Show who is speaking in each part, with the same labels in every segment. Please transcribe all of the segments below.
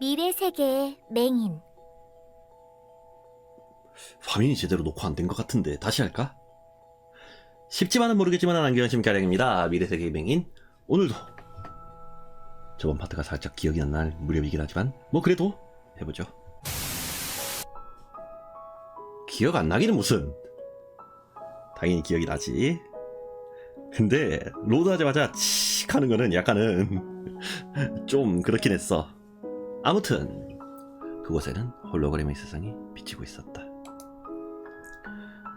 Speaker 1: 미래 세계의 맹인.
Speaker 2: 화면이 제대로 녹화 안 된 것 같은데 다시 할까? 쉽지만은 모르겠지만 안경심 가량입니다. 미래세계 맹인 오늘도 저번 파트가 살짝 기억이 안 날 무렵이긴 하지만 뭐 그래도 해보죠. 기억 안 나기는 무슨 당연히 기억이 나지. 근데 로드 하자마자 칙 하는 거는 약간은 좀 그렇긴 했어. 아무튼 그곳에는 홀로그램의 세상이 비치고 있었다.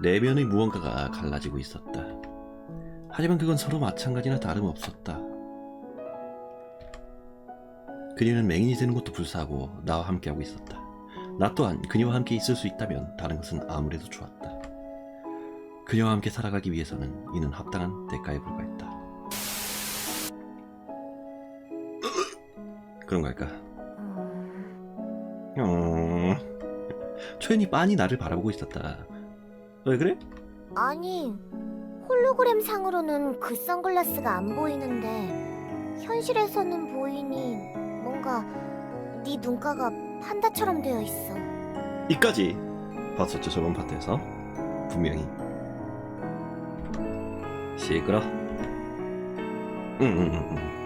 Speaker 2: 내면의 무언가가 갈라지고 있었다. 하지만 그건 서로 마찬가지나 다름없었다. 그녀는 맹인이 되는 것도 불사하고 나와 함께하고 있었다. 나 또한 그녀와 함께 있을 수 있다면 다른 것은 아무래도 좋았다. 그녀와 함께 살아가기 위해서는 이는 합당한 대가에 불과했다. 그런 걸까?
Speaker 1: 음,
Speaker 2: 어... 초연이 빤히 나를 바라보고 있었다. 왜 그래?
Speaker 1: 아니, 홀로그램 상으로는 그 선글라스가 안 보이는데 현실에서는 보이니 뭔가 네 눈가가 판다처럼 되어 있어.
Speaker 2: 이까지 봤었죠 저번 파트에서 분명히 시끄러 응응응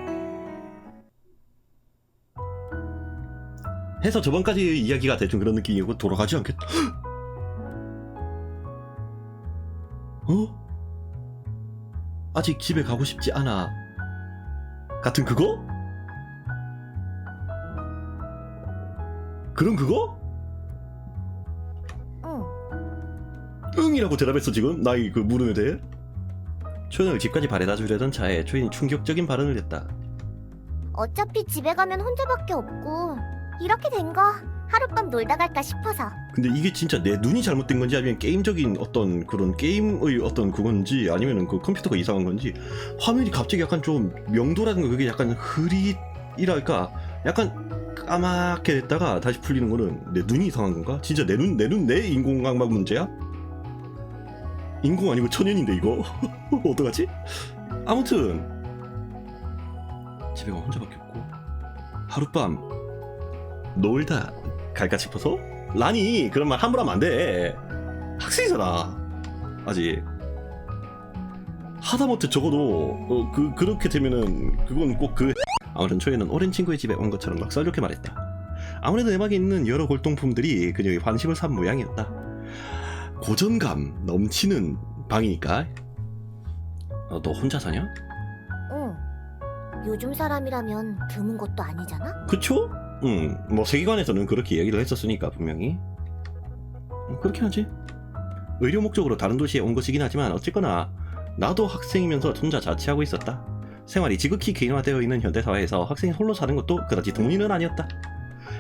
Speaker 2: 해서 저번까지 이야기가 대충 그런 느낌이고 돌아가지 않겠다 어? 아직 집에 가고 싶지 않아 같은 그거? 그런 그거?
Speaker 1: 응.
Speaker 2: 응이라고 대답했어 지금 나의 그 물음에 대해 초연을 집까지 바래다 주려던 차에 초연이 충격적인 발언을 했다
Speaker 1: 어차피 집에 가면 혼자밖에 없고 이렇게 된 거 하룻밤 놀다 갈까 싶어서.
Speaker 2: 근데 이게 진짜 내 눈이 잘못된 건지 아니면 게임적인 어떤 그런 게임의 어떤 그건지 아니면은 그 컴퓨터가 이상한 건지 화면이 갑자기 약간 좀 명도라든가 그게 약간 흐릿이랄까 약간 까맣게 됐다가 다시 풀리는 거는 내 눈이 이상한 건가? 진짜 내 눈 내 눈 내 인공감각 문제야? 인공 아니고 천연인데 이거 어떡하지? 아무튼 집에 가 혼자밖에 없고 하룻밤 놀다 갈까 싶어서 라니 그런 말 함부로 하면 안돼 학생이잖아 아직 하다못해 적어도 어, 그 그렇게 되면은 그건 꼭 그 아무튼 초에는 오랜 친구의 집에 온 것처럼 넉살좋게 말했다 아무래도 내막에 있는 여러 골동품들이 그녀의 관심을 산 모양이었다 고전감 넘치는 방이니까 어, 너 혼자 사냐?
Speaker 1: 응. 요즘 사람이라면 드문 것도 아니잖아?
Speaker 2: 그쵸? 응, 뭐 세계관에서는 그렇게 이야기를 했었으니까 분명히. 음, 그렇긴 하지? 의료 목적으로 다른 도시에 온 것이긴 하지만 어쨌거나 나도 학생이면서 혼자 자취하고 있었다. 생활이 지극히 개인화되어 있는 현대사회에서 학생이 홀로 사는 것도 그다지 일은 아니었다.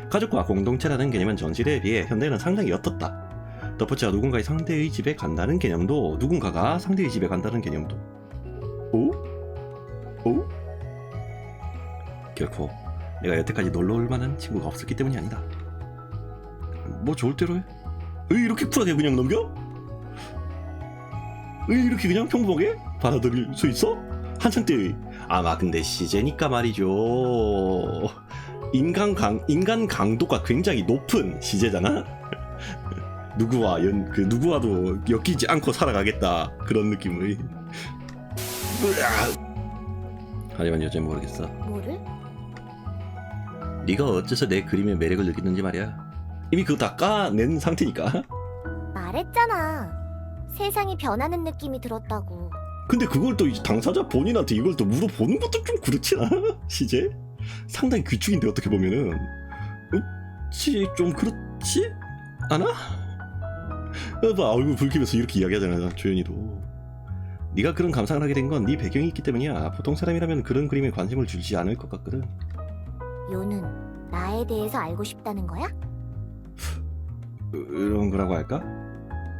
Speaker 2: 가족과 공동체라는 개념은 전시대에 비해 현대는 상당히 옅었다. 덧붙여 누군가의 상대의 집에 간다는 개념도 누군가가 상대의 집에 간다는 개념도. 오? 오? 결코 내가 여태까지 놀러 올 만한 친구가 없었기 때문이 아니다. 뭐 좋을 대로 해. 에이, 이렇게 쿨하게 그냥 넘겨? 에이, 이렇게 그냥 평범하게 받아들일 수 있어? 한창 때 아마 근데 시제니까 말이죠. 인간 강 인간 강도가 굉장히 높은 시제잖아. 누구와 연 그 누구와도 엮이지 않고 살아가겠다 그런 느낌의. 하지만 여전히 모르겠어.
Speaker 1: 뭐를?
Speaker 2: 네가 어째서 내 그림의 매력을 느끼는지 말이야. 이미 그거 다 까낸 상태니까.
Speaker 1: 말했잖아. 세상이 변하는 느낌이 들었다고.
Speaker 2: 근데 그걸 또 이제 당사자 본인한테 이걸 또 물어보는 것도 좀 그렇지 않아? 시제? 상당히 귀축인데 어떻게 보면은 그렇지 좀 그렇지 않아? 봐 얼굴 붉히면서 이렇게 이야기하잖아 조연이도 네가 그런 감상을 하게 된 건 네 배경이 있기 때문이야 보통 사람이라면 그런 그림에 관심을 주지 않을 것 같거든
Speaker 1: 요는 나에 대해서 알고 싶다는 거야?
Speaker 2: 이런 거라고 할까?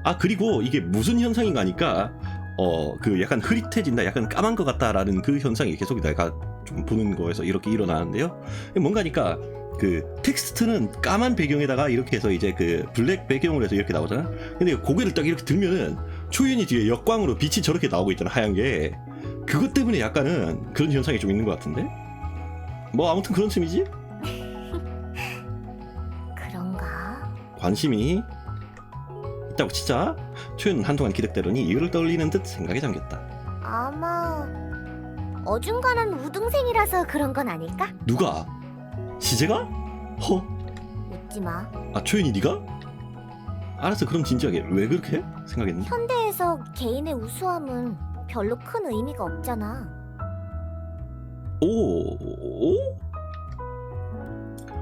Speaker 2: 아 그리고 이게 무슨 현상인가 하니까 어 그 약간 흐릿해진다 약간 까만 것 같다라는 그 현상이 계속 내가 좀 보는 거에서 이렇게 일어나는데요 뭔가니까 그 텍스트는 까만 배경에다가 이렇게 해서 이제 그 블랙 배경으로 해서 이렇게 나오잖아 근데 고개를 딱 이렇게 들면은 초연이 뒤에 역광으로 빛이 저렇게 나오고 있잖아 하얀 게 그것 때문에 약간은 그런 현상이 좀 있는 것 같은데 뭐 아무튼 그런 셈이지 관심이 있다고 치자 초연은 한동안 기득대로니 이유를 떠올리는 듯 생각에 잠겼다.
Speaker 1: 아마 어중간한 우등생이라서 그런 건 아닐까?
Speaker 2: 누가? 시제가? 허?
Speaker 1: 웃지 마.
Speaker 2: 아 초연이 네가? 알았어 그럼 진지하게 왜 그렇게 해? 생각했니?
Speaker 1: 현대에서 개인의 우수함은 별로 큰 의미가 없잖아.
Speaker 2: 오? 오?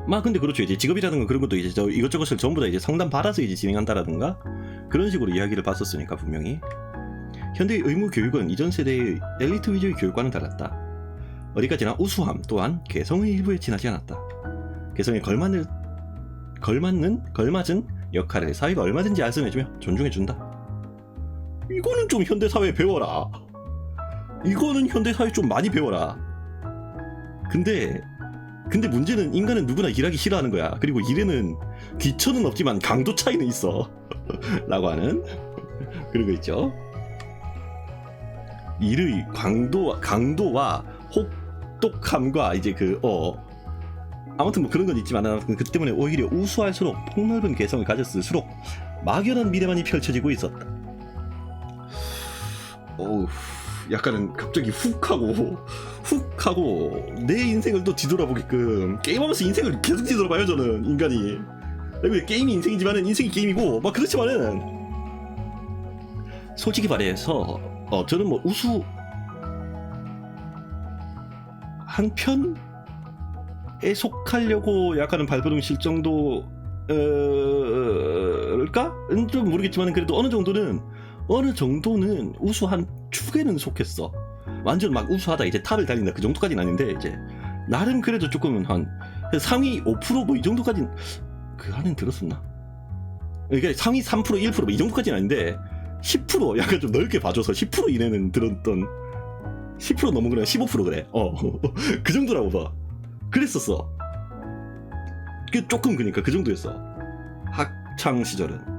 Speaker 2: 마 근데 그렇죠 이제 직업이라든가 그런 것도 이제 저 이것저것을 전부 다 이제 상담 받아서 이제 진행한다라든가 그런 식으로 이야기를 봤었으니까 분명히 현대의 의무 교육은 이전 세대의 엘리트 위주의 교육과는 달랐다. 어디까지나 우수함 또한 개성의 일부에 지나지 않았다. 개성에 걸맞는 걸맞는 걸맞은 역할을 사회가 얼마든지 알선해주며 존중해준다. 이거는 좀 현대 사회 배워라. 이거는 현대 사회 좀 많이 배워라. 근데 근데 문제는 인간은 누구나 일하기 싫어하는 거야. 그리고 일에는 귀천은 없지만 강도 차이는 있어. 라고 하는 그런 거 있죠. 일의 강도와 강도와 혹독함과 이제 그 어 아무튼 뭐 그런 건 있지만 그 때문에 오히려 우수할수록 폭넓은 개성을 가졌을수록 막연한 미래만이 펼쳐지고 있었다. 어우 약간은 갑자기 훅 하고 훅 하고 내 인생을 또 뒤돌아보게끔 게임하면서 인생을 계속 뒤돌아봐요 저는 인간이 게임이 인생이지만은 인생이 게임이고 막 그렇지만은 솔직히 말해서 어 저는 뭐 우수 한 편에 속하려고 약간은 발버둥 칠 정도 어 일까? 좀 모르겠지만 그래도 어느 정도는 어느 정도는 우수한 축에는 속했어. 완전 막 우수하다. 이제 탑을 달린다. 그 정도까지는 아닌데 이제. 나름 그래도 조금은 한 상위 5%뭐 이 정도까지는 그 안엔 들었었나? 이게 상위 3% 1%뭐 이 정도까지는 아닌데 10% 약간 좀 넓게 봐줘서 10% 이내는 들었던 10% 넘은 거래 15% 그래. 어그 정도라고 봐. 그랬었어. 그 조금 그니까 그 정도였어. 학창 시절은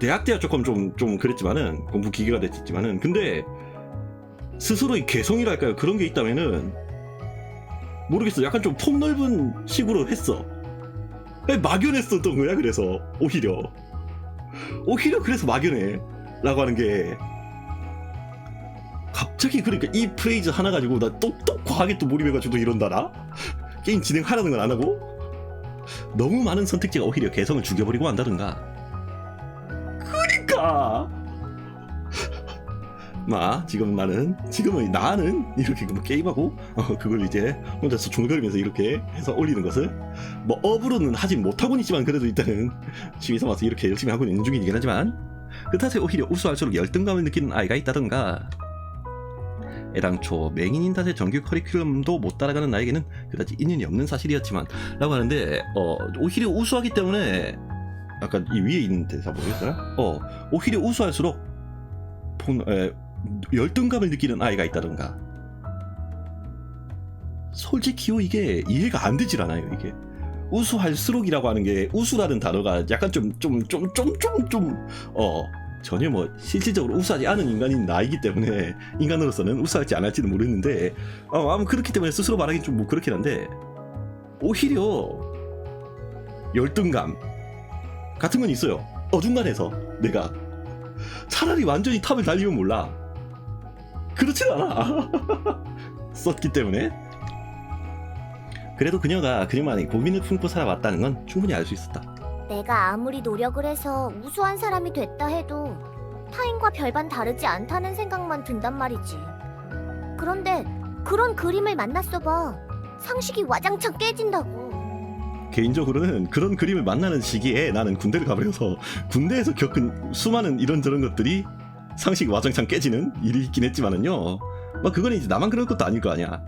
Speaker 2: 대학 때야 조금 좀 좀 그랬지만은 공부 기계가 됐지만은. 근데 스스로의 개성이랄까요? 그런 게 있다면은 모르겠어. 약간 좀 폭넓은 식으로 했어. 막연했었던 거야 그래서? 오히려. 오히려 그래서 막연해. 라고 하는 게 갑자기 그러니까 이 프레이즈 하나 가지고 나 똑똑 과하게 또 몰입해가지고 또 이런다 나? 게임 진행하라는 건 안 하고? 너무 많은 선택지가 오히려 개성을 죽여버리고 한다든가 마 지금 나는 지금은 나는 이렇게 뭐 게임하고 어, 그걸 이제 혼자서 중얼거리면서 이렇게 해서 올리는 것을 뭐 업으로는 하진 못하고는 있지만 그래도 일단은 취미 삼아서 이렇게 열심히 하고 있는 중이긴 하지만 그 탓에 오히려 우수할수록 열등감을 느끼는 아이가 있다던가 애당초 맹인인 탓에 정규 커리큘럼도 못 따라가는 나에게는 그다지 인연이 없는 사실이었지만 라고 하는데 어 오히려 우수하기 때문에 아까 이 위에 있는 대사 뭐였더라? 어 오히려 우수할수록 폭- 에, 열등감을 느끼는 아이가 있다던가. 솔직히요 이게 이해가 안 되질 않아요 이게. 우수할수록이라고 하는 게 우수라는 단어가 약간 좀 좀 좀 좀 좀 좀 어 전혀 뭐 실질적으로 우수하지 않은 인간인 나이기 때문에 인간으로서는 우수할지 안 할지는 모르겠는데 어, 아무 그렇기 때문에 스스로 말하기 좀 뭐 그렇긴 한데 오히려 열등감 같은 건 있어요. 어중간해서 내가 차라리 완전히 탑을 달리면 몰라 그렇진 않아 썼기 때문에 그래도 그녀가 그녀만의 고민을 품고 살아왔다는 건 충분히 알 수 있었다
Speaker 1: 내가 아무리 노력을 해서 우수한 사람이 됐다 해도 타인과 별반 다르지 않다는 생각만 든단 말이지. 그런데 그런 그림을 만났어 봐. 상식이 와장창 깨진다고.
Speaker 2: 개인적으로는 그런 그림을 만나는 시기에 나는 군대를 가버려서 군대에서 겪은 수많은 이런저런 것들이 상식이 와장창 깨지는 일이 있긴 했지만은요. 막 그거는 이제 나만 그럴 것도 아닐 거 아니야.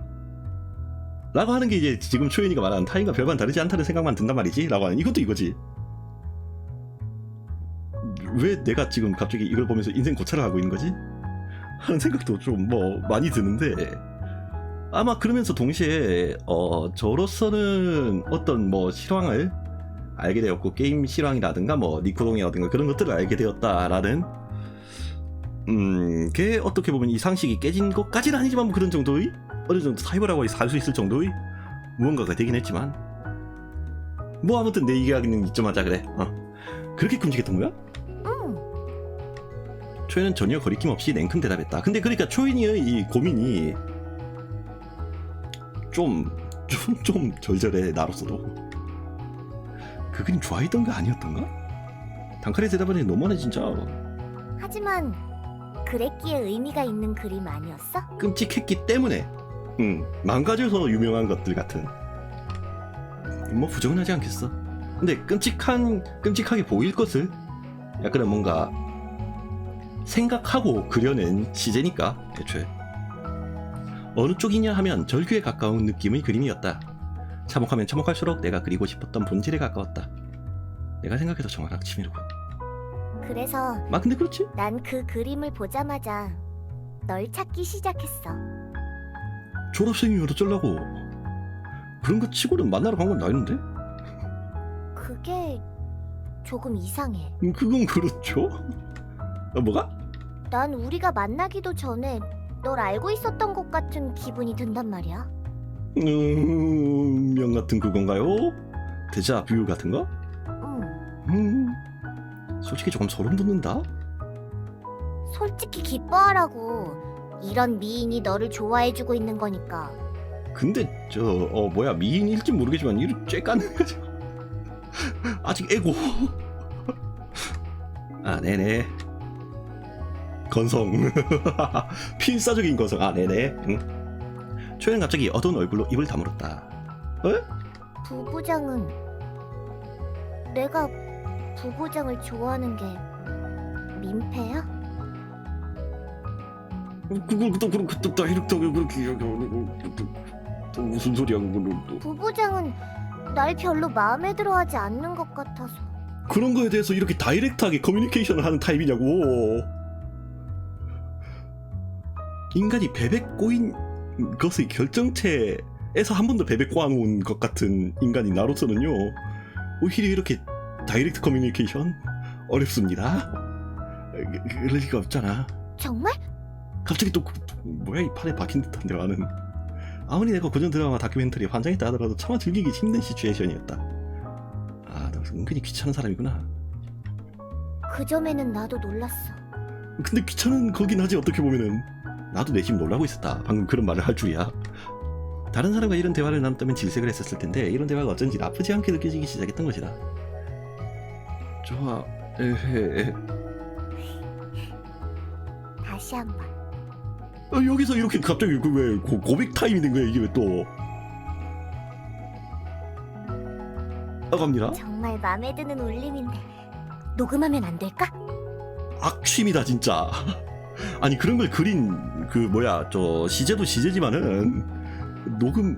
Speaker 2: 라고 하는 게 이제 지금 초연이가 말하는 타인과 별반 다르지 않다는 생각만 든단 말이지? 라고 하는 이것도 이거지. 왜 내가 지금 갑자기 이걸 보면서 인생 고찰을 하고 있는 거지? 하는 생각도 좀 뭐 많이 드는데 아마 그러면서 동시에 어 저로서는 어떤 뭐 실황을 알게 되었고 게임 실황이라든가 뭐 니코동이라든가 그런 것들을 알게 되었다라는 음 게 어떻게 보면 이 상식이 깨진 것까지는 아니지만 뭐 그런 정도의 어느 정도 사이버라고 살 수 있을 정도의 무언가가 되긴 했지만 뭐 아무튼 내 이야기는 하자 그래 어. 그렇게 끔찍했던 거야?
Speaker 1: 응.
Speaker 2: 초연은 전혀 거리낌 없이 냉큼 대답했다. 근데 그러니까 초연이의 이 고민이 좀, 좀, 좀 절절해, 나로서도. 그 그림 좋아했던 거 아니었던가? 단칼에 대답하니 너무하네, 진짜.
Speaker 1: 하지만 그랬기에 의미가 있는 그림 아니었어?
Speaker 2: 끔찍했기 때문에, 음, 망가져서 유명한 것들 같은. 뭐 부정은 하지 않겠어. 근데 끔찍한, 끔찍하게 보일 것을 약간은 뭔가 생각하고 그려낸 시제니까, 애초에. 어느 쪽이냐 하면 절규에 가까운 느낌의 그림이었다. 참혹하면 참혹할수록 내가 그리고 싶었던 본질에 가까웠다. 내가 생각해도 정확한 치밀고.
Speaker 1: 그래서
Speaker 2: 막 근데 그렇지?
Speaker 1: 난 그 그림을 보자마자 널 찾기 시작했어.
Speaker 2: 졸업생이면 어쩌려고. 그런 거 치고는 만나러 간건 나였는데?
Speaker 1: 그게 조금 이상해.
Speaker 2: 음, 그건 그렇죠. 어, 뭐가?
Speaker 1: 난 우리가 만나기도 전에 널 알고 있었던 것 같은 기분이 든단 말이야.
Speaker 2: 음, 명 같은 그건가요? 데자뷰 같은 거?
Speaker 1: 응.
Speaker 2: 음, 솔직히 조금 소름 돋는다.
Speaker 1: 솔직히 기뻐하라고. 이런 미인이 너를 좋아해주고 있는 거니까.
Speaker 2: 근데 저 어 뭐야 미인일지 모르겠지만 이를 쬐 까는 거죠. 아직 애고. 아 네네. 건성. 필사적인 건성. 아 네네. 응. 초연 갑자기 어두운 얼굴로 입을 다물었다.
Speaker 1: 부부장은 내가 부부장을 좋아하는 게 민폐야?
Speaker 2: 그걸 또 그렇게 또 다이렉트하게 그렇게 이야기하고 또, 또 무슨 소리야 그거는 또
Speaker 1: 부부장은 날 별로 마음에 들어하지 않는 것 같아서.
Speaker 2: 그런 거에 대해서 이렇게 다이렉트하게 커뮤니케이션을 하는 타입이냐고 인간이 베베 꼬인 것의 결정체에서 한번더 베베 꼬아놓은 것 같은 인간인 나로서는요 오히려 이렇게 다이렉트 커뮤니케이션? 어렵습니다. 그- 그럴 리가 없잖아.
Speaker 1: 정말?
Speaker 2: 갑자기 또 그- 뭐야 이 판에 박힌 듯한데 나는. 아무리 내가 고전 드라마 다큐멘터리 환장했다 하더라도 차마 즐기기 힘든 시츄에이션이었다. 아너 은근히 귀찮은 사람이구나.
Speaker 1: 그 점에는 나도 놀랐어.
Speaker 2: 근데 귀찮은 거긴 하지 어떻게 보면은. 나도 내심 놀라고 있었다. 방금 그런 말을 할 줄이야. 다른 사람과 이런 대화를 나눴다면 질색을 했었을 텐데 이런 대화가 어쩐지 나쁘지 않게 느껴지기 시작했던 것이다 좋아 에헤
Speaker 1: 다시 한 번.
Speaker 2: 어, 여기서 이렇게 갑자기 그 왜 고백 타임이 된 거야 이게 왜 또? 나갑니다.
Speaker 1: 정말 마음에 드는 울림인데 녹음하면 안 될까?
Speaker 2: 악취입니다 진짜. 아니 그런 걸 그린 그 뭐야 저 시제도 시제지만은 녹음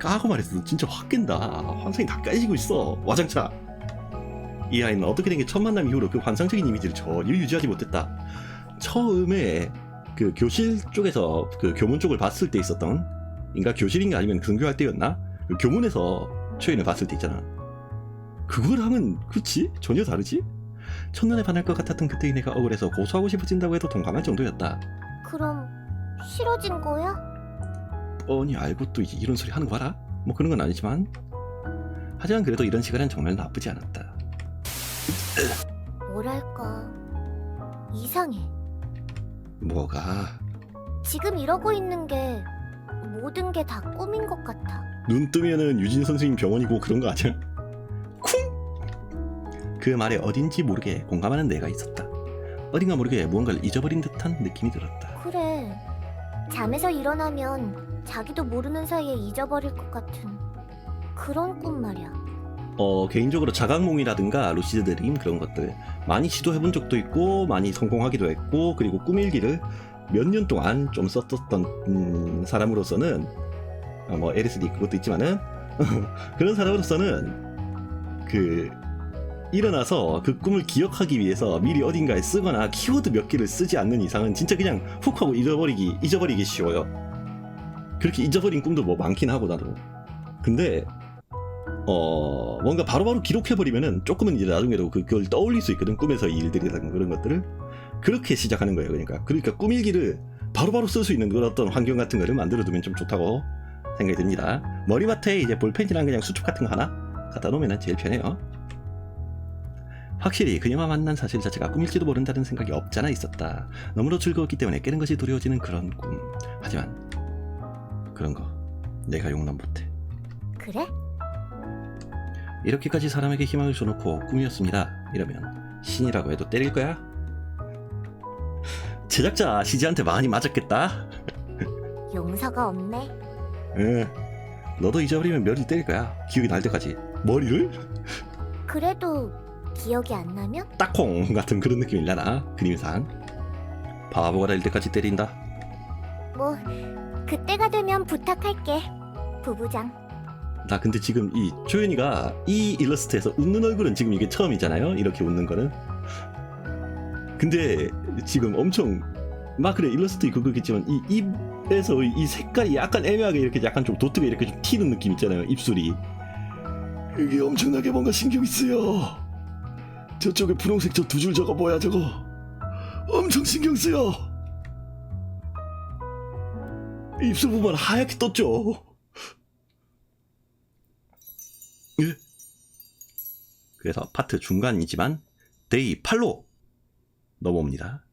Speaker 2: 까고 말했어 진짜 확 깬다. 환상이 다 까지고 있어 와장창 이 아이는 어떻게 된 게 첫 만남 이후로 그 환상적인 이미지를 전혀 유지하지 못했다 처음에 그 교실 쪽에서 그 교문 쪽을 봤을 때 있었던 인가 교실인가 아니면 등교할 때였나 그 교문에서 초인을 봤을 때 있잖아 하면 그치 전혀 다르지 첫눈에 반할 것 같았던 그때의 내가 억울해서 고소하고 싶어진다고 해도 동감할 정도였다.
Speaker 1: 그럼 싫어진 거야?
Speaker 2: 뻔히 알고 또 이런 소리 하는 거 봐라. 뭐 그런 건 아니지만. 하지만 그래도 이런 시간은 정말 나쁘지 않았다.
Speaker 1: 뭐랄까 이상해.
Speaker 2: 뭐가?
Speaker 1: 지금 이러고 있는 게 모든 게 다 꿈인 것 같아.
Speaker 2: 눈 뜨면은 유진 선생님 병원이고 그런 거 아니야? 쿵! 그 말에 어딘지 모르게 공감하는 내가 있었다. 어딘가 모르게 무언가를 잊어버린 듯한 느낌이 들었다.
Speaker 1: 그래. 잠에서 일어나면 자기도 모르는 사이에 잊어버릴 것 같은 그런 꿈 말이야.
Speaker 2: 어, 개인적으로 자각몽이라든가 루시드 드림 그런 것들 많이 시도해본 적도 있고 많이 성공하기도 했고 그리고 꿈일기를 몇 년 동안 좀 썼었던 음, 사람으로서는 어, 뭐 LSD 그것도 있지만은 그런 사람으로서는 그 일어나서 그 꿈을 기억하기 위해서 미리 어딘가에 쓰거나 키워드 몇 개를 쓰지 않는 이상은 진짜 그냥 훅 하고 잊어버리기 잊어버리기 쉬워요. 그렇게 잊어버린 꿈도 뭐 많긴 하고 나도. 근데 어 뭔가 바로바로 기록해 버리면은 조금은 이제 나중에도 그- 그걸 떠올릴 수 있거든 꿈에서 일들이라든 그런 것들을 그렇게 시작하는 거예요 그러니까 그러니까 꿈일기를 바로바로 쓸 수 있는 그런 어떤 환경 같은 거를 만들어 두면 좀 좋다고 생각이 듭니다 머리맡에 이제 볼펜이랑 그냥 수첩 같은 거 하나 갖다 놓으면 제일 편해요 확실히 그녀와 만난 사실 자체가 꿈일지도 모른다는 생각이 없잖아 있었다. 너무도 즐거웠기 때문에 깨는 것이 두려워지는 그런 꿈. 하지만 그런 거 내가 용납 못해.
Speaker 1: 그래?
Speaker 2: 이렇게까지 사람에게 희망을 줘놓고 꿈이었습니다. 이러면 신이라고 해도 때릴 거야? 제작자 시지한테 많이 맞았겠다.
Speaker 1: 용서가 없네.
Speaker 2: 응. 너도 잊어버리면 머리를 때릴 거야. 기억이 날 때까지. 머리를?
Speaker 1: 그래도 기억이 안 나면?
Speaker 2: 딱콩 같은 그런 느낌이려나 그림상. 바보가 될 때까지 때린다.
Speaker 1: 뭐 그때가 되면 부탁할게. 부부장.
Speaker 2: 나 근데 지금 이 조연이가 이 일러스트에서 웃는 얼굴은 지금 이게 처음이잖아요. 이렇게 웃는 거는. 근데 지금 엄청 막 그래 일러스트 그거겠지만 이 입에서 이 색깔이 약간 애매하게 이렇게 약간 좀 도트가 이렇게 좀 튀는 느낌 있잖아요. 입술이. 이게 엄청나게 뭔가 신경이 쓰여. 저쪽에 분홍색 저 두 줄 저거 뭐야 저거. 엄청 신경 쓰여. 입술 부분 하얗게 떴죠. 예. 그래서 파트 중간이지만 데이 8로 넘어옵니다.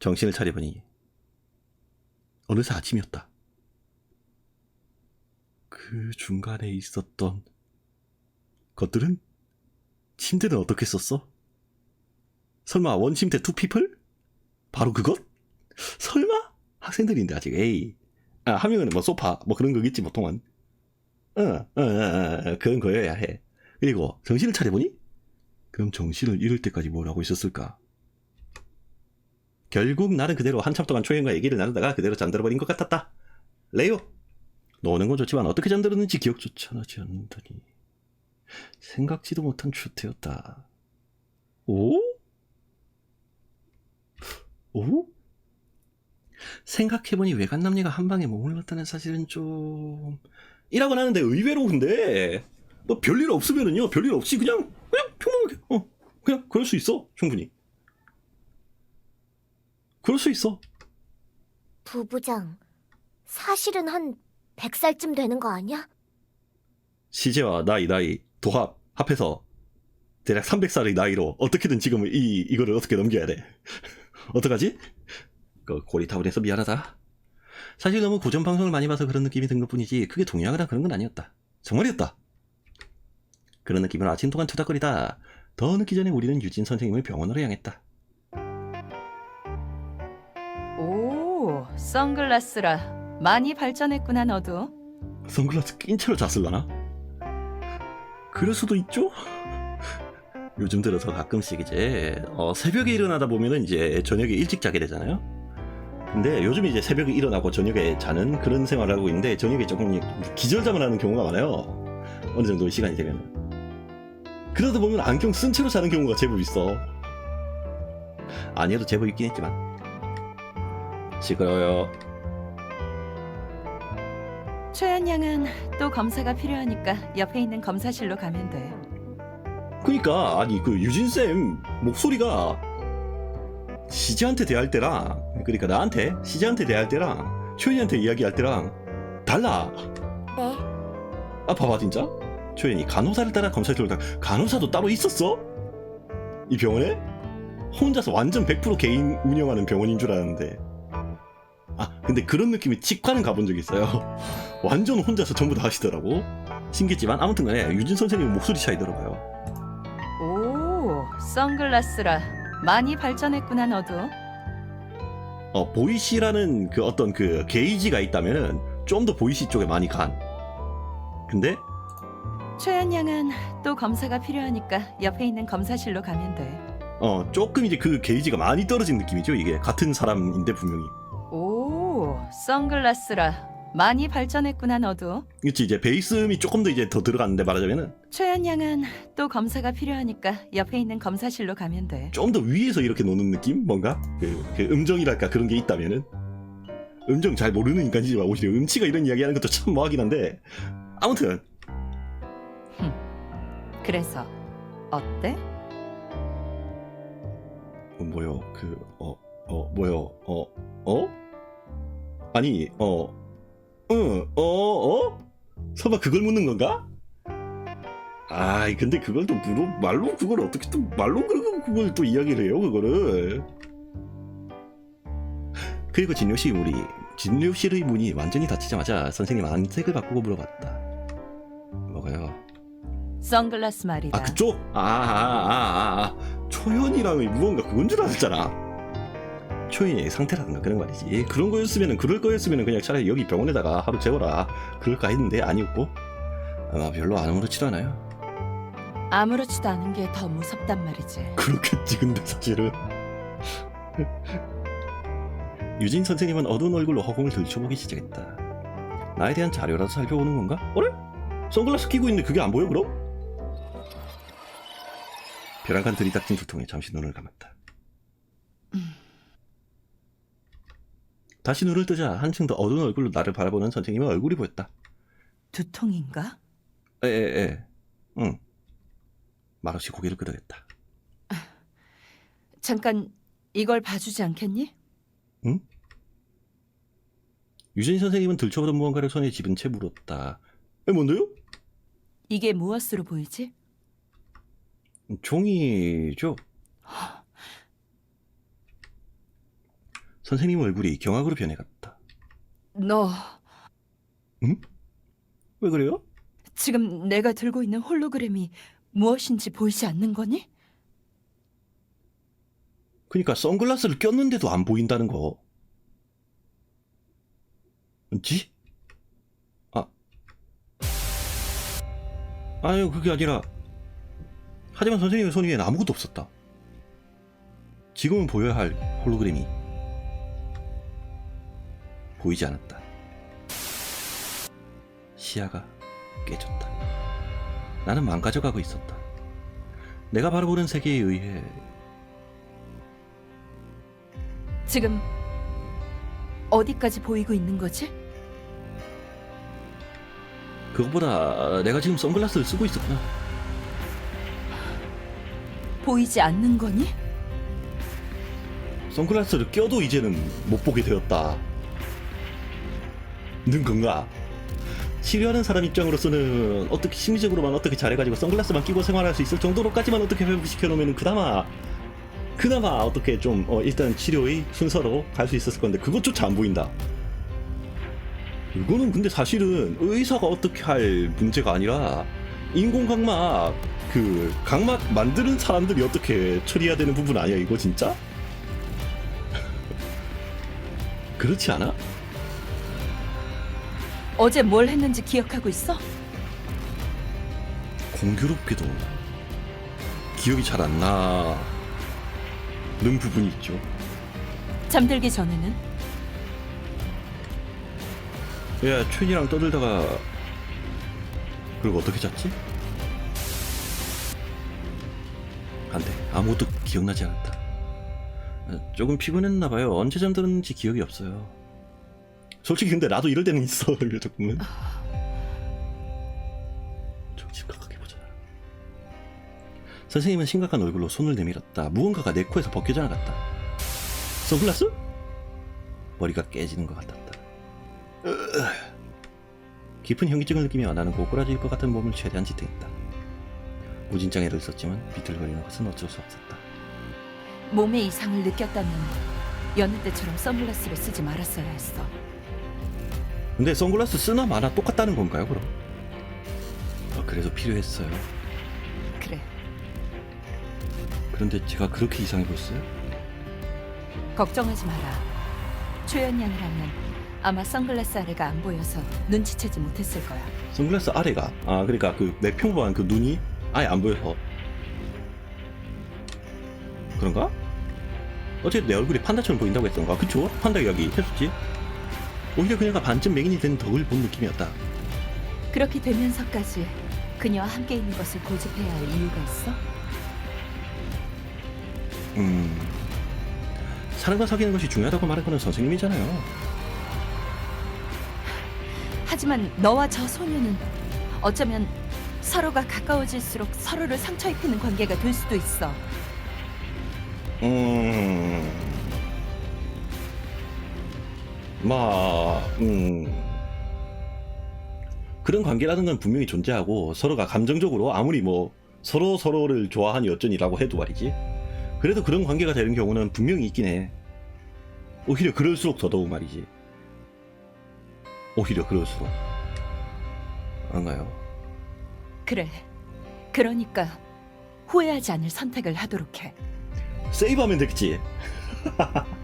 Speaker 2: 정신을 차려보니 어느새 아침이었다. 그 중간에 있었던 것들은 침대는 어떻게 썼어? 설마 원침대 투 피플? 바로 그것? 설마? 학생들인데 아직 에이 아, 한 명은 뭐 소파 뭐 그런 거겠지 보통은. 어, 어, 어, 어, 그런 거여야 해. 그리고 정신을 차려보니? 그럼 정신을 잃을 때까지 뭘 하고 있었을까? 결국 나는 그대로 한참 동안 초연과 얘기를 나누다가 그대로 잠들어버린 것 같았다. 레오 노는 건 좋지만 어떻게 잠들었는지 기억조차 나지 않는다니. 생각지도 못한 추태였다. 오? 오? 생각해보니 외간 남녀가 한 방에 몸을 넣었다는 사실은 좀 이라고 하는데 의외로 근데 뭐 별일 없으면은요 별일 없이 그냥 그냥 평범하게 어 그냥 그럴 수 있어 충분히 그럴 수 있어
Speaker 1: 부부장. 사실은 한 100살쯤 되는 거 아니야?
Speaker 2: 시제와 나이 나이 도합 합해서 대략 300살의 나이로 어떻게든 지금 이 이거를 어떻게 넘겨야 돼 어떡하지? 그 고리타분해서 미안하다. 사실 너무 고전 방송을 많이 봐서 그런 느낌이 든 것뿐이지 크게 동요하거나 그런 건 아니었다. 정말이었다. 그런 느낌을 아침 동안 투닥거리다 더 늦기 전에 우리는 유진 선생님을 병원으로 향했다.
Speaker 3: 오, 선글라스라. 많이 발전했구나, 너도.
Speaker 2: 선글라스 낀 채로 잤을라나? 그럴 수도 있죠? 요즘 들어서 가끔씩 이제 어, 새벽에 일어나다 보면은 이제 저녁에 일찍 자게 되잖아요. 근데 요즘 이제 새벽에 일어나고 저녁에 자는 그런 생활을 하고 있는데 저녁에 조금 기절잠을 하는 경우가 많아요. 어느 정도 시간이 되면. 그러다 보면 안경 쓴 채로 자는 경우가 제법 있어. 아니어도 제법 있긴 했지만. 시끄러워요.
Speaker 3: 최연 양은 또 검사가 필요하니까 옆에 있는 검사실로 가면 돼.
Speaker 2: 그니까 아니 그 유진 쌤 목소리가 시지한테 대할 때랑 그러니까 나한테 시지한테 대할 때랑 초연이한테 이야기할 때랑 달라.
Speaker 1: 네.
Speaker 2: 아 봐봐 진짜 초연이 간호사를 따라 검사실로 가 간호사도 따로 있었어? 이 병원에 혼자서 완전 100% 개인 운영하는 병원인 줄 알았는데 아 근데 그런 느낌이 치과는 가본 적 있어요. 완전 혼자서 전부 다 하시더라고. 신기했지만 아무튼간에 유진 선생님 목소리 차이더라고요.
Speaker 3: 오, 선글라스라. 많이 발전했구나, 너도.
Speaker 2: 어, 보이시라는 그 어떤 그 게이지가 있다면은 좀 더 보이시 쪽에 많이 간. 근데
Speaker 3: 최연 양은 또 검사가 필요하니까 옆에 있는 검사실로 가면 돼.
Speaker 2: 어 조금 이제 그 게이지가 많이 떨어진 느낌이죠. 이게 같은 사람인데 분명히.
Speaker 3: 오, 선글라스라. 많이 발전했구나, 너도.
Speaker 2: 그렇지 이제 베이스음이 조금 더 이제 더 들어갔는데 말하자면은.
Speaker 3: 최연 양은 또 검사가 필요하니까 옆에 있는 검사실로 가면 돼.
Speaker 2: 좀 더 위에서 이렇게 노는 느낌? 뭔가? 그, 그 음정이랄까 그런 게 있다면은. 음정 잘 모르는 인간이지만 오히려 음치가 이런 이야기하는 것도 참 뭐하긴 한데. 아무튼.
Speaker 3: 그래서 어때?
Speaker 2: 어, 뭐요? 그어어 뭐요? 어 어? 아니 어 응, 어, 어? 설마 그걸 묻는 건가? 아이 근데 그걸 또 물어 말로 그걸 어떻게 또 말로 그걸, 그걸 또 이야기를 해요 그거를 그리고 진료실 문이 진료실의 문이 완전히 닫히자마자 선생님 안색을 바꾸고 물어봤다 뭐가요?
Speaker 3: 선글라스 말이다.
Speaker 2: 아 그쪽? 아아아아 아, 아, 초연이랑 무언가 그건 줄 알았잖아 초연의 상태라든가 그런 말이지 그런 거였으면은 그럴 거였으면은 그냥 차라리 여기 병원에다가 하루 재워라 그럴까 했는데 아니었고 아마 별로 안 아무렇지도 않아요
Speaker 3: 아무렇지도 않은 게 더 무섭단 말이지.
Speaker 2: 그렇겠지 근데 사실은 유진 선생님은 어두운 얼굴로 허공을 들춰보기 시작했다 나에 대한 자료라도 살펴보는 건가? 어래? 선글라스 끼고 있는데 그게 안 보여 그럼? 벼랑간 들이닥친 두통에 잠시 눈을 감았다 다시 눈을 뜨자 한층 더 어두운 얼굴로 나를 바라보는 선생님의 얼굴이 보였다
Speaker 3: 두통인가?
Speaker 2: 에에에 응 말없이 고개를 끄덕였다
Speaker 3: 잠깐 이걸 봐주지 않겠니?
Speaker 2: 유진 선생님은 들춰보던 무언가를 손에 집은 채 물었다. 에, 뭔데요?
Speaker 3: 이게 무엇으로 보이지?
Speaker 2: 종이죠. 선생님 얼굴이 경악으로 변해갔다. 너왜 그래요?
Speaker 3: 지금 내가 들고 있는 홀로그램이 무엇인지 보이지 않는 거니?
Speaker 2: 그러니까 선글라스를 꼈는데도 안 보인다는 거. 지? 아. 아니요, 그게 아니라. 하지만 선생님의 손 위엔 아무것도 없었다. 지금은 보여야 할 홀로그램이 보이지 않았다. 시야가 깨졌다. 나는 망가져가고 있었다. 내가 바라보는 세계에 의해
Speaker 3: 지금 어디까지 보이고 있는 거지?
Speaker 2: 그것보다 내가 지금 선글라스를 쓰고 있었구나.
Speaker 3: 보이지 않는 거니?
Speaker 2: 선글라스를 껴도 이제는 못 보게 되었다. 는 건가? 치료하는 사람 입장으로서는 어떻게 심리적으로만 어떻게 잘해가지고 선글라스만 끼고 생활할 수 있을 정도로까지만 어떻게 회복시켜 놓으면 그나마 그나마 어떻게 좀 어, 일단 치료의 순서로 갈 수 있었을 건데 그것조차 안 보인다. 이거는 근데 사실은 의사가 어떻게 할 문제가 아니라 인공각막 그 각막 만드는 사람들이 어떻게 처리해야 되는 부분 아니야 이거 진짜? 그렇지 않아?
Speaker 3: 어제 뭘 했는지 기억하고 있어?
Speaker 2: 공교롭게도 기억이 잘 안 나는 부분이 있죠.
Speaker 3: 잠들기 전에는
Speaker 2: 야, 춘이랑 떠들다가 그리고 어떻게 잤지? 안 돼. 아무것도 기억나지 않았다. 어, 조금 피곤했나 봐요. 언제 잠들었는지 기억이 없어요. 솔직히 근데 나도 이럴 때는 있어. 이게 조금은. 좀 심각하게 보자. 선생님은 심각한 얼굴로 손을 내밀었다. 무언가가 내 코에서 벗겨져 나갔다. 선글라스? 머리가 깨지는 것 같았다. 으, 깊은 현기증을 느끼며 나는 고꾸라질 것 같은 몸을 최대한 지탱했다. 무진장애를 썼지만 비틀거리는 것은 어쩔 수 없었다.
Speaker 3: 몸의 이상을 느꼈다면 여느 때처럼 선글라스를 쓰지 말았어야 했어.
Speaker 2: 근데 선글라스 쓰나 마나 똑같다는 건가요, 그럼? 아, 그래서 필요했어요.
Speaker 3: 그래.
Speaker 2: 그런데 제가 그렇게 이상해 보였어요?
Speaker 3: 걱정하지 마라. 초연 양이라면 아마 선글라스 아래가 안 보여서 눈치채지 못했을 거야.
Speaker 2: 선글라스 아래가 아 그러니까 그 내 평범한 그 눈이 아예 안 보여서 그런가? 어제 내 얼굴이 판다처럼 보인다고 했던가 그쵸? 판다 이야기 했었지 오히려 그녀가 반쯤 맹인이 된 덕을 본 느낌이었다
Speaker 3: 그렇게 되면서까지 그녀와 함께 있는 것을 고집해야 할 이유가 있어?
Speaker 2: 음 사람과 사귀는 것이 중요하다고 말한 거는 선생님이잖아요
Speaker 3: 하지만 너와 저 소녀는 어쩌면 서로가 가까워질수록 서로를 상처 입히는 관계가 될 수도 있어.
Speaker 2: 음. 마, 음. 그런 관계라는 건 분명히 존재하고 서로가 감정적으로 아무리 뭐 서로 서로를 좋아하니 어쩌니라고 해도 말이지. 그래도 그런 관계가 되는 경우는 분명히 있긴 해. 오히려 그럴수록 더더욱 말이지. 오히려 그럴수록. 안가요?
Speaker 3: 그래. 그러니까 후회하지 않을 선택을 하도록 해.
Speaker 2: 세이브하면 되겠지.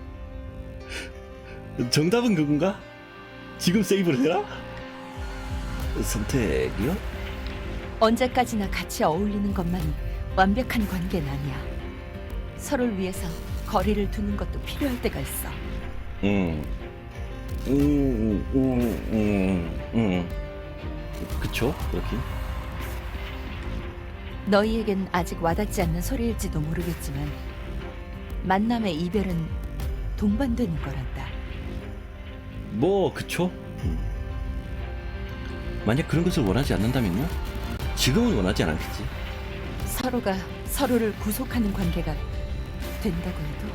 Speaker 2: 정답은 그건가? 지금 세이브를 해라? 선택이요?
Speaker 3: 언제까지나 같이 어울리는 것만 완벽한 관계는 아니야. 서로를 위해서 거리를 두는 것도 필요할 때가 있어.
Speaker 2: 음. 음, 음, 음, 음. 그쵸? 그렇긴.
Speaker 3: 너희에겐 아직 와닿지 않는 소리일지도 모르겠지만 만남의 이별은 동반되는 거란다.
Speaker 2: 뭐, 그쵸? 음. 만약 그런 것을 원하지 않는다면요? 지금은 원하지 않겠지.
Speaker 3: 서로가 서로를 구속하는 관계가 된다고 해도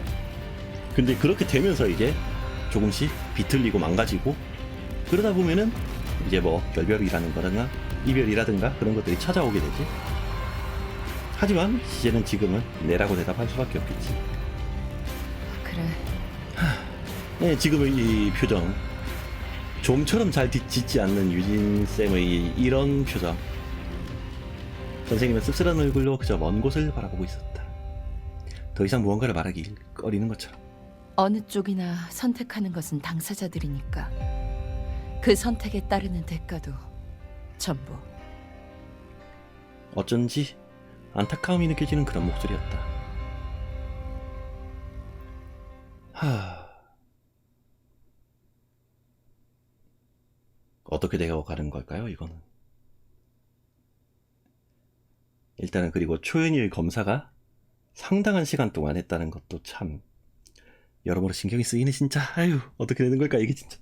Speaker 2: 근데 그렇게 되면서 이제 조금씩 비틀리고 망가지고 그러다 보면은 이제 뭐 결별이라는 거든가 이별이라든가 그런 것들이 찾아오게 되지. 하지만 이제는 지금은 내라고 대답할 수밖에 없겠지.
Speaker 3: 그래.
Speaker 2: 네, 지금의 이 표정. 좀처럼 잘 뒤- 짓지 않는 유진쌤의 이런 표정. 선생님은 씁쓸한 얼굴로 그저 먼 곳을 바라보고 있었다. 더 이상 무언가를 말하기 꺼리는 것처럼.
Speaker 3: 어느 쪽이나 선택하는 것은 당사자들이니까 그 선택에 따르는 대가도 전부
Speaker 2: 어쩐지 안타까움이 느껴지는 그런 목소리였다. 하... 어떻게 되어 가는 걸까요, 이거는? 일단은 그리고 초연이의 검사가 상당한 시간 동안 했다는 것도 참 여러모로 신경이 쓰이네 진짜. 아유 어떻게 되는 걸까 이게 진짜.